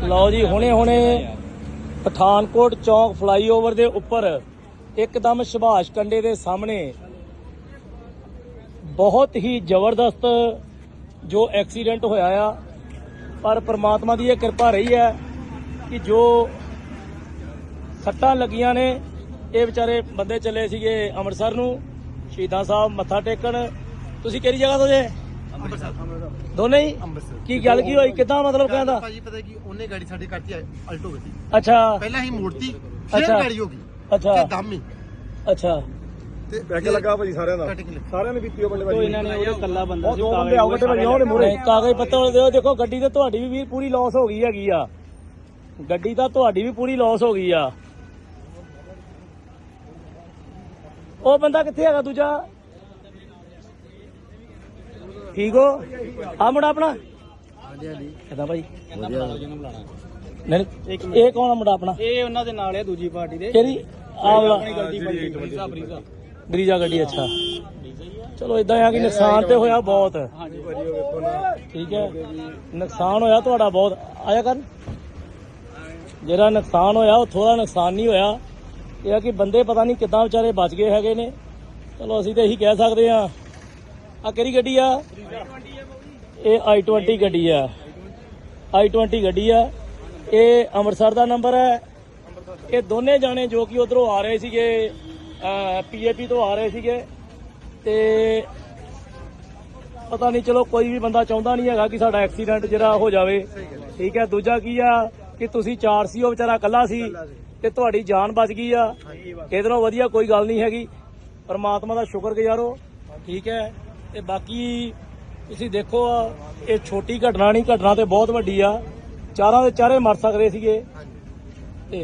ਲਓ ਜੀ, ਹੁਣੇ ਹੁਣੇ ਪਠਾਨਕੋਟ ਚੌਂਕ ਫਲਾਈਓਵਰ ਦੇ ਉੱਪਰ ਇੱਕਦਮ ਸੁਭਾਸ਼ ਕੰਡੇ ਦੇ ਸਾਹਮਣੇ ਬਹੁਤ ਹੀ ਜ਼ਬਰਦਸਤ ਜੋ ਐਕਸੀਡੈਂਟ ਹੋਇਆ ਆ, ਪਰ ਪ੍ਰਮਾਤਮਾ ਦੀ ਇਹ ਕਿਰਪਾ ਰਹੀ ਹੈ ਕਿ ਜੋ ਸੱਟਾਂ ਲੱਗੀਆਂ ਨੇ, ਇਹ ਵਿਚਾਰੇ ਬੰਦੇ ਚੱਲੇ ਸੀਗੇ ਅੰਮ੍ਰਿਤਸਰ ਨੂੰ, ਸ਼ਹੀਦਾਂ ਸਾਹਿਬ ਮੱਥਾ ਟੇਕਣ। ਤੁਸੀਂ ਕਿਹੜੀ ਜਗ੍ਹਾ ਤੋਂ ਜੇ? ਦੋਨੇ ਹੀ? ਅੰਮ੍ਰਿਤਸਰ। ਕੀ ਗੱਲ ਕੀ ਹੋਈ? ਕਿਦਾਂ ਮਤਲਬ ਕਹਿੰਦਾ? ਭਾਜੀ ਪਤਾ ਕੀ ਉਹਨੇ ਗਾੜੀ ਸਾਡੇ ਕੱਟਤੀ ਅਲਟੋ ਗੱਡੀ ਅੱਛਾ। ਪਹਿਲਾਂ ਹੀ ਮੋੜਤੀ ਫਿਰ ਅੱਛਾ। ਗਾੜੀ ਹੋ ਗਈ। ਅੱਛਾ। ਤੇ ਦਮ ਹੀ। ਅੱਛਾ। ਤੇ ਬੈਕ ਲੱਗਾ ਭਾਜੀ ਸਾਰਿਆਂ ਦਾ। ਸਾਰਿਆਂ ਨੇ ਪੀਤੀ ਉਹ ਬੰਦੇ ਭਾਜੀ। ਇਹਨਾਂ ਨੇ ਉਹਦੇ ਕੱਲਾ ਬੰਦਾ ਉਹ ਦੋ ਬੰਦੇ ਆਉ ਬੈਠੇ ਭਾਜੀ ਉਹਨੇ ਮੂਰੇ ਨਹੀਂ, ਕਾਗਜ਼ ਪੱਤਰ ਦਿਓ ਦੇਖੋ ਗੱਡੀ ਤੇ ਤੁਹਾਡੀ ਵੀ ਵੀਰ ਪੂਰੀ ਲਾਸ ਹੋ ਗਈ ਹੈਗੀ ਆ। ਗੱਡੀ ਤਾਂ ਤੁਹਾਡੀ ਵੀ ਪੂਰੀ ਲਾਸ ਹੋ ਗਈ ਆ। ਉਹ ਬੰਦਾ ਕਿੱਥੇ ਹੈਗਾ ਦੂਜਾ? ਠੀਕ ਹੋ? ਆ ਮੁੰਡਾ ਆਪਣਾ? ਹਾਂਜੀ ਹਾਂਜੀ। ਕਿਦਾਂ ਭਾਈ? ਨਹੀਂ ਇਹ ਕੌਣ ਆ ਮੁੰਡਾ ਆਪਣਾ? ਇਹ ਉਹਨਾਂ ਦੇ ਨਾਲ ਹੈ ਦੂਜੀ ਪਾਰਟੀ ਦੇ। ਕਿਹੜੀ? ਆ ਵਾਲਾ ਗਲਤੀ ਬਣੀ ਬਰੀਜ਼ਾ ਬਰੀਜ਼ਾ। ਬਰੀਜਾ ਗੱਡੀ ਅੱਛਾ। ਚਲੋ ਇਦਾਂ ਆ ਕਿ ਨੁਕਸਾਨ ਤੇ ਹੋਇਆ ਬਹੁਤ। ਹਾਂਜੀ। ਠੀਕ ਹੈ। ਨੁਕਸਾਨ ਹੋਇਆ ਤੁਹਾਡਾ ਬਹੁਤ। ਆਇਆ ਕਰਨ। ਜਿਹੜਾ ਨੁਕਸਾਨ ਹੋਇਆ ਉਹ ਥੋੜਾ ਨੁਕਸਾਨ ਨਹੀਂ ਹੋਇਆ। ਇਹ ਆ ਕਿ ਬੰਦੇ ਪਤਾ ਨਹੀਂ ਕਿੱਦਾਂ ਵਿਚਾਰੇ ਬਚ ਗਏ ਹੈਗੇ ਨੇ। ਚਲੋ ਅਸੀਂ ਤਾਂ ਇਹੀ ਕਹਿ ਸਕਦੇ ਆ ਆ ਕਿਹੜੀ ਗੱਡੀ ਆ? ਇਹ i20 ਗੱਡੀ ਆ। I20 ਗੱਡੀ ਆ। ਇਹ ਅੰਮ੍ਰਿਤਸਰ ਦਾ ਨੰਬਰ ਹੈ। ਇਹ ਦੋਨੇ ਜਾਣੇ ਜੋ ਕਿ ਉਧਰੋਂ ਆ ਰਹੇ ਸੀਗੇ ਪੀਏਪੀ ਤੋਂ ਆ ਰਹੇ ਸੀਗੇ। ਤੇ ਪਤਾ ਨਹੀਂ ਚਲੋ ਕੋਈ ਵੀ ਬੰਦਾ ਚਾਹੁੰਦਾ ਨਹੀਂ ਹੈਗਾ ਕਿ ਸਾਡਾ ਐਕਸੀਡੈਂਟ ਜਿਹੜਾ ਹੋ ਜਾਵੇ। ਠੀਕ ਹੈ ਦੂਜਾ ਕੀ ਆ ਕਿ ਤੁਸੀਂ ਚਾਰ ਸੀ ਉਹ ਵਿਚਾਰਾ ਇਕੱਲਾ ਸੀ ਤੇ ਤੁਹਾਡੀ ਜਾਨ ਬਚ ਗਈ ਆ। ਇਹਦੇ ਨਾਲੋਂ ਵਧੀਆ ਕੋਈ ਗੱਲ ਨਹੀਂ ਹੈਗੀ। ਪਰਮਾਤਮਾ ਦਾ ਸ਼ੁਕਰਗੁਜ਼ਾਰੋ ਠੀਕ ਹੈ। ਤੇ ਬਾਕੀ ਤੁਸੀਂ ਦੇਖੋ ਇਹ ਛੋਟੀ ਘਟਨਾ ਨਹੀਂ ਘਟਨਾ ਤੇ ਬਹੁਤ ਵੱਡੀ ਆ। ਚਾਰਾਂ ਦੇ ਚਾਰੇ ਮਰ ਸਕਦੇ ਸੀਗੇ। ਤੇ